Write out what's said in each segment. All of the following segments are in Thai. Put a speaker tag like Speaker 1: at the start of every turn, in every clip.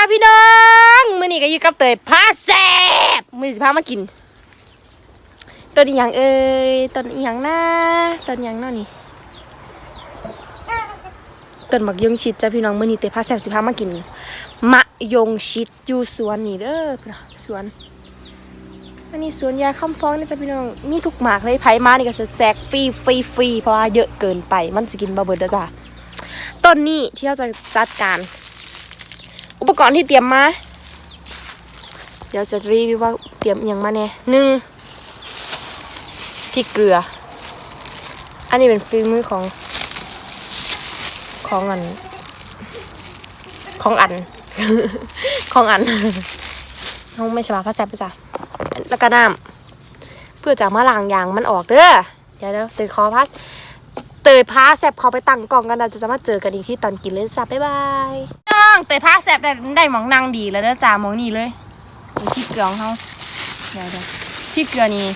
Speaker 1: จ้าพี่น้องมื้อนี้ก็อยู่กับเตยพาแซ่บมื้อนี้สิพามากินต้นอีหยังเอ้ยต้นอีหยังนะต้นอีหยังเนาะนี่ต้นมักยงชิดจ้าพี่น้องมื้อนี้เตยพาแซ่บสิพามากินมะยงชิดอยู่สวนนี่เด้อพี่น้องสวนอันนี้สวนยาคำฟ้องนะจ๊ะพี่น้อง มีทุกหมากเลยไผมานี่ก็จะแจกฟรีฟรีฟรีเพราะว่าเยอะเกินไป มันสิกินบะเบิดเด้อจ้ะต้นนี้ที่เราจะจัดการ อุปกรณ์ที่เตรียมมา เดี๋ยวจะรีวิวว่าเตรียมอย่างมาแน่หนึ่งพริกเกลือ อันนี้เป็นฝีมือของของอัน ของอัน ของอันห้องไม่ใช่ว่าภาษาภาษาแล้วก็น้ำเพื่อจะมาล้างยางมันออกเด้อเดี๋ยวเดี๋ยวเตยคอพัดเตยพาแซบเขาไปตั้งกล่องกันนะจะจะมาเจอกันอีกที่ตอนกินเลยจ้าบ๊ายบาย องเตยพาแซบได้ได้หมองนางดีแล้วเด้อจ้าหมองนี่เลยมีที่เกลือของเขาเดี๋ยวเดี๋ยวที่เกลือนี่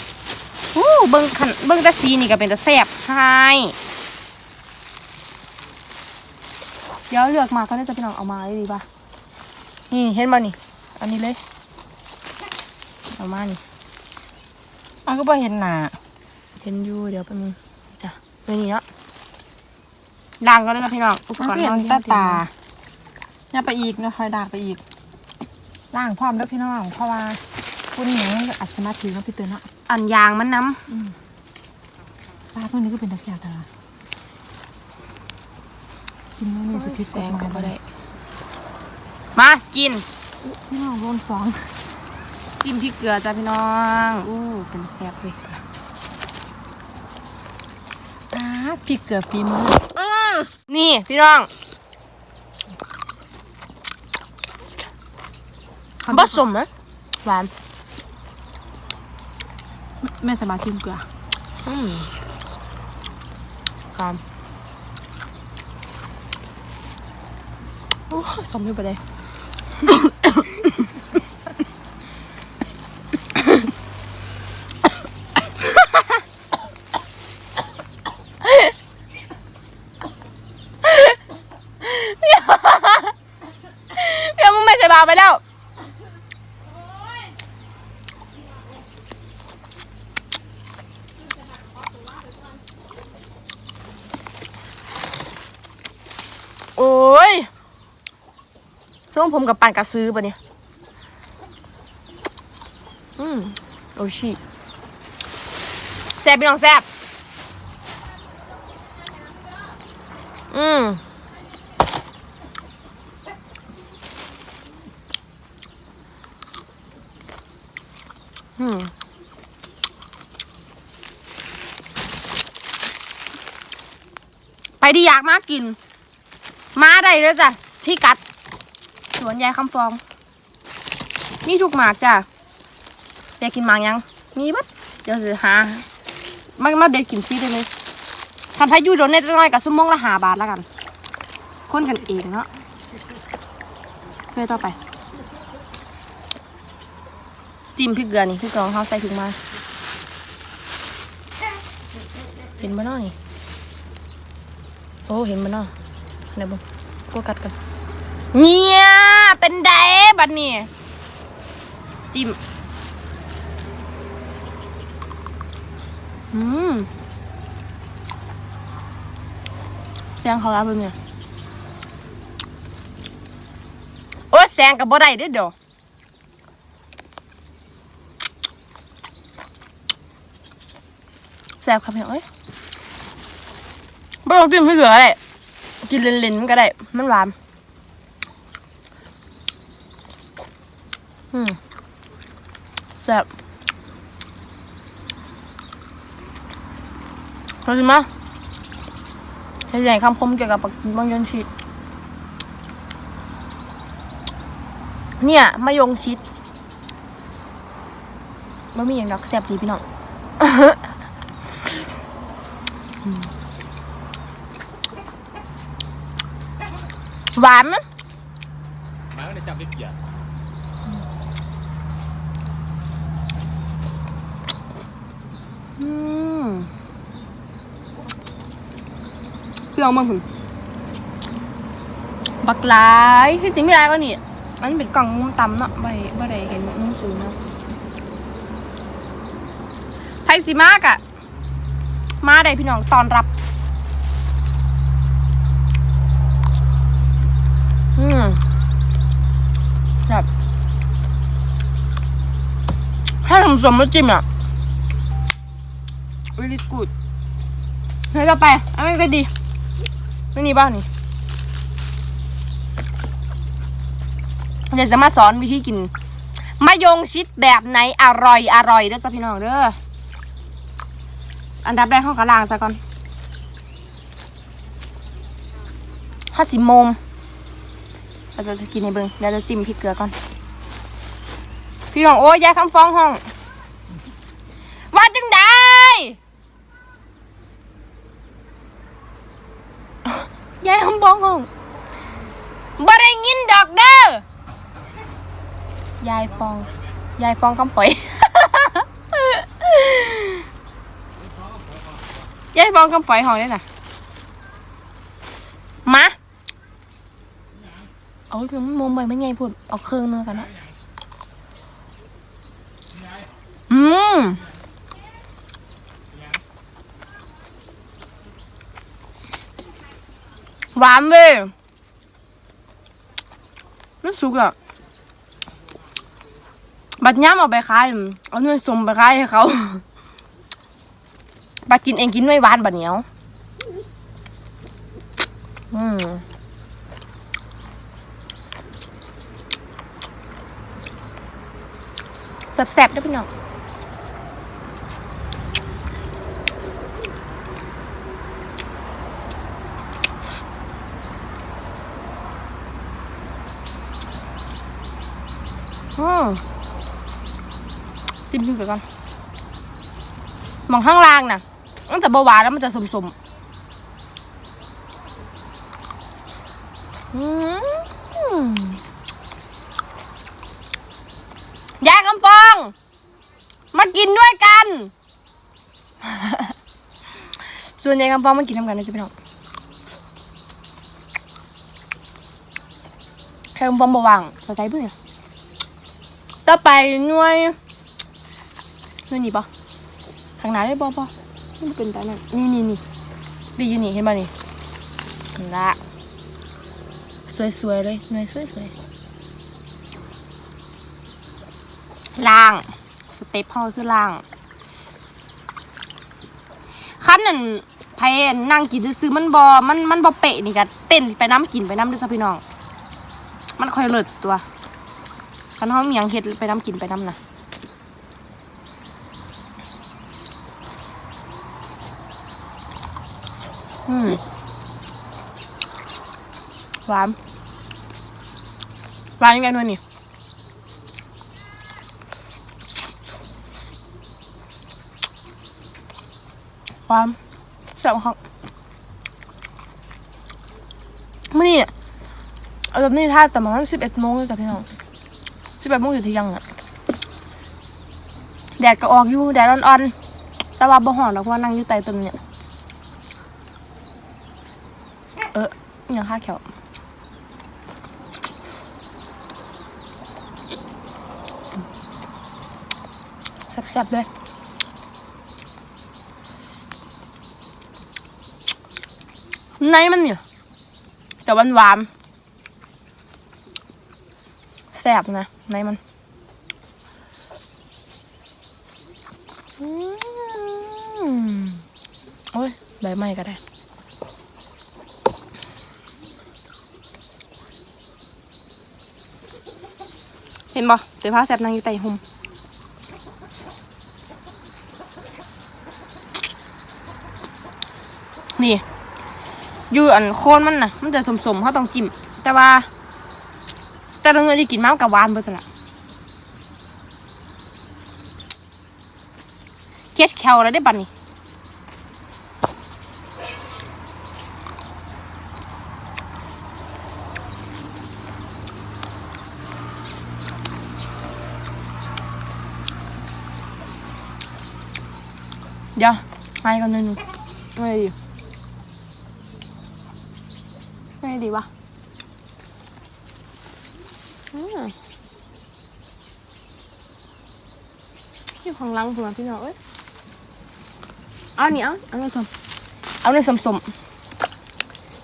Speaker 1: อู้เบิ้งขันเบิ้งแต่สีนี่ก็เป็นแต่แซบใช่เดี๋ยวเลือกมาก็ได้จะพี่น้องเอามาเลยดีป่ะนี่เห็นมานี่ อันนี้เลยเอามานี่
Speaker 2: อ้าวก็บ่เห็นหน้า
Speaker 1: เห็นอยู่เดี๋ยวไปบนึงจ้ะเรื่องนี้เนาะล้างก็ได้จ้ะพี่น้องอุป
Speaker 2: มัน
Speaker 1: กรณ์
Speaker 2: เห็น
Speaker 1: นอนที่
Speaker 2: ตา
Speaker 1: เรเตรียม
Speaker 2: ตา
Speaker 1: มา
Speaker 2: อ ย่าไปอีกเนาะคอยดากไปอีกล่างพร้อมแล้วพี่น้องเพราะว่าคุณหนูอัดสมาธิเนาะพี่เตือนเนาะ
Speaker 1: อันยางมันน้
Speaker 2: ปลาพวกนี้ก็เป็นตาเสียตากินไม่มีสำพิษ
Speaker 1: แสงก็บ่ได้ มากิน
Speaker 2: พี่น้องรวมสอง
Speaker 1: จิ้มพริกเกลือจ้ะพี่น้องอู้เป็นแซ่บเลย
Speaker 2: ปลาพริกเกลือฝีมือ
Speaker 1: อื้อนี่พี่น้อง ผสมไหมหวาน
Speaker 2: แม่สมาธิเกลือ
Speaker 1: อืมครับโอ้ยสมอยู่ไปเลยเพี่ยมึงไม่ใช่บาไปแล้ว โอ้ยช่วง ผมกับปานกระซื้อปะเนี่ย อืมโอชิแซ่บพี่น้องแซ่บอืมอืมไปที่อยากมากกิน มาได้เลยจ้ะพี่กัด วนยายคำฟอง มีทุกหมากจ้ะอยากกินหมากยัง มีบัดเดี๋ยวจะหามามาเด็ดกินฟรีได้เลยทำพายุโดนเน็ตน้อยกับสมองละหาบาทแล้วกัน คนกันเองเนาะเพื่อต่อไป จิ้มพริกเกลือนี่พริกกองเขาใส่ถุงมา เห็นบ้านาะนี่ โอ้ เห็นบ้านาะเดี๋ยวบุกูกัดกันเนี่ย เป็นไดบัดนี้ จิ้มอืมแซงเขาแล้วเพิ่งเนี่ยโอ้แซงกับบ่ได้เด้อเดี๋ยวแซบครับพี่น้องเอ้ยบ่ต้องจิ้มให้เหลือเลยกินเล่นๆก็ได้ มันหวาน อืม แซ่บเราสิมาให้ใหญ่คำคมเกี่ยวกับปักมะยงชิด เนี่ยมะยงชิดมันมีอย่างดอกแซ่บดีพี่น้องหวานมั้ย
Speaker 3: หมาก็ได้จับได้เกียร
Speaker 1: อืมพี่ ลองมาหึบักหลายที่จริงไม่ได้ก็นี่มันเป็นกล่องมุมต่ำเนาะใบ่ได้บ่ได้เห็นมุมสูงเนาะไทยสิมากอะมาได้พี่น้องตอนรับอืมแบบถ้าทำสมรสจิ้มอะ really good ให้ต่อไปอันนี้ก็ดี ไม่นี่บ้างนี่เดี๋ยวจะมาสอนวิธีกินมะยงชิดแบบไหนอร่อยอร่อยเด้อจ้ะพี่น้องเด้ออันดับแรกข้าวกะลางซะก่อนห้าสิบโมงเราจะกินในเบิงเดี๋ยวจะจิ้มพริกเกลือก่อน พี่น้องโอ้ยยายคำฟ้องห้อง ว่าจังได้ ยายคำฟ้องห้องบ่ได้ยินดอกเด้อยายฟอง ยายฟองคำฝอย ยายฟองคำฝอยห้องได้น่ะมาเอาถึงมุมไปไม่ไงพูดเอาเครื่องนึงกันนะอืม หวานเว้ยนั่นสุกอะ บัดย้ำเอาไปขาย เอาเนื้อสมไปขายให้เขา บัดกินเองกินไม่หวานบัดเหนียว อืมแซ่บๆด้วยพี่น้อง อืมจิ้มพริกก่อนมองข้างล่างน่ะ มันจะเบาหวานแล้วมันจะสมๆอืมยายคำฟอง มากินด้วยกัน ส่วนยายคำฟองมากินทำกันนะจ๊ะพี่น้องยายคำฟองบวางสนใจเพื่อน ต่อไปหน่วยหน่วยนี่ปะข้างหน้าได้ปะปะมันเป็นตาเนี่ยนี่นี่นี่ดีอยู่นี่เห็นป่ะนี่นั่นละสวยๆเลยหน่วยสวยๆล่าง สเต็ปเฮาคือล่างขั้นนั่นไพนั่งกินซื้อๆมันบอมันมันบอเปะนี่กะเต้นไปน้ำกินไปน้ำด้วยจ้ะพี่น้อง มันค่อยเลิศตัว คันเฮามีหยังเฮ็ดไปน้ำกินไปน้ำนะอืมหวานหวานยังไงนวลนี่ความแซ่บครับมื่อนี้เอาตอนนี้ถ้าแต่ประมาณสิบเอ็ดโมงเลยจ้ะพี่น้อง สิบเอ็ดโมงอยู่ที่ยังอะแดดก็ออกอยู่แดดอ่อนๆ แต่ว่าบ่ฮ้อนหรอกเพราะว่านั่งอยู่ใต้ต้นเนี่ย เออยังค่าแขวแซ่บๆเลยในมันเนี่ยแต่วานหวาน แซ่บนะในมันอโอ้ยใบไม้ก็ได้เห็นบ่เสื้อผ้าแซ่บนางอยู่ใต้ห่มนี่ อยู่อันโคนมันน่ะ มันจะสมๆเขาต้องจิ้มแต่ว่า แต่เราเงินที่กินมากกับหวานเบิดนั่นละเค็ดแควแล้วได้บัดนี้เดี๋ยวให้กันหน่อยหนึงไม่ได้ดีไม่ดีวะ อยู่ข้างลังหัวพี่น้องเอ้ยเอานี่เอาเอาเนยสมเอาเนยสมสม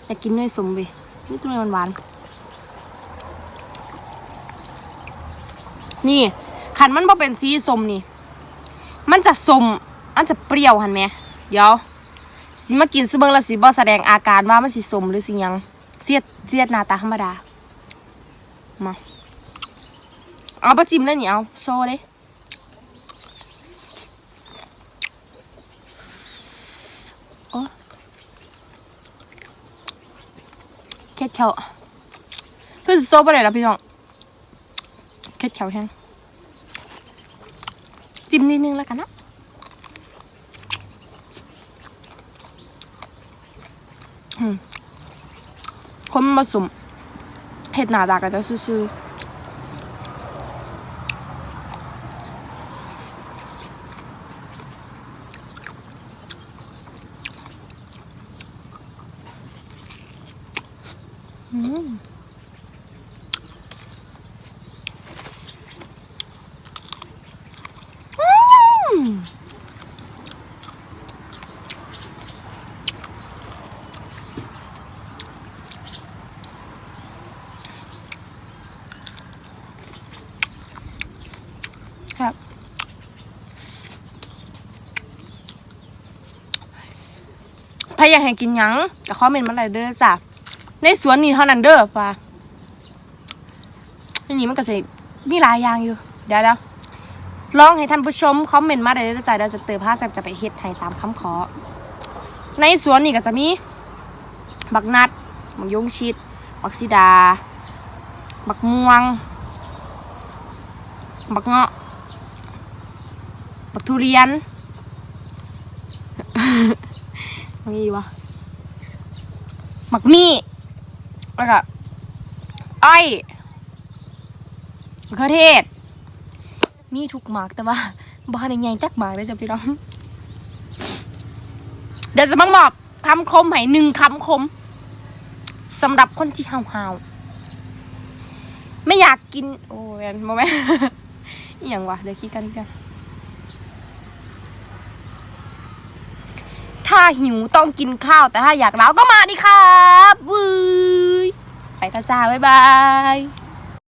Speaker 1: อยากกินเนยสมเว้ยนี่ตัวเนหวานๆนี่ขันมันบ่เป็นสีสมนี่ มันจะสมอันจะเปรี้ยวหันไหมเดี๋ยวสิมากินซเบิงละสิบ่แสดงอาการว่ามันสิสมหรือสิยังเสียดเสียดหน้าตาธรรมดามา เอาปลาจิ้มเลยนี่เอาโซ่เลยโอ้แค่เขียวคือโซ่ไปเลยแล้วพี่น้องแค่เขียวแห้งจิ้มนิดนึงแล้วกันนะคนมาสมเห็ดหนาตากันจะซื่อๆอืมอืม ครับถ้ายากให้กินยังก็คอมเมนต์มาเลยเด้อจ้ะ ในสวนนี่เท่านั้นเด้อป่ะนนี้มันก็จะมีหลายอย่างอยู่ เดี๋ยวเดี๋ยวลองให้ท่านผู้ชมคอมเมนต์มาได้เลยจ้ะเดี๋ยวจะเติมผ้าแซบจะไปเฮ็ดให้ตามคำขอ ในสวนนี่ก็จะมี บักนัดบักยงชิด บักซิดา บักม่วง บักเงาะ บักทุเรียนมีวะหมักมี่ แล้วก็อ้อยมะเขือเทศ มีทุกหมากแต่ว่าบ้านใหญ่จักหมากเลยจ้ะพี่น้อง เดี๋ยวจะมังมอบคำคมให้หนึ่งคำคมสำหรับคนที่ห้าวๆไม่อยากกิน โอ้ยโมแม่อหย่างวะเดี๋ยวคิดกันกัน ถ้าหิวต้องกินข้าวแต่ถ้าอยากเล้าก็มาดิครับวื ยไปกันจ้าบ๊ายบาย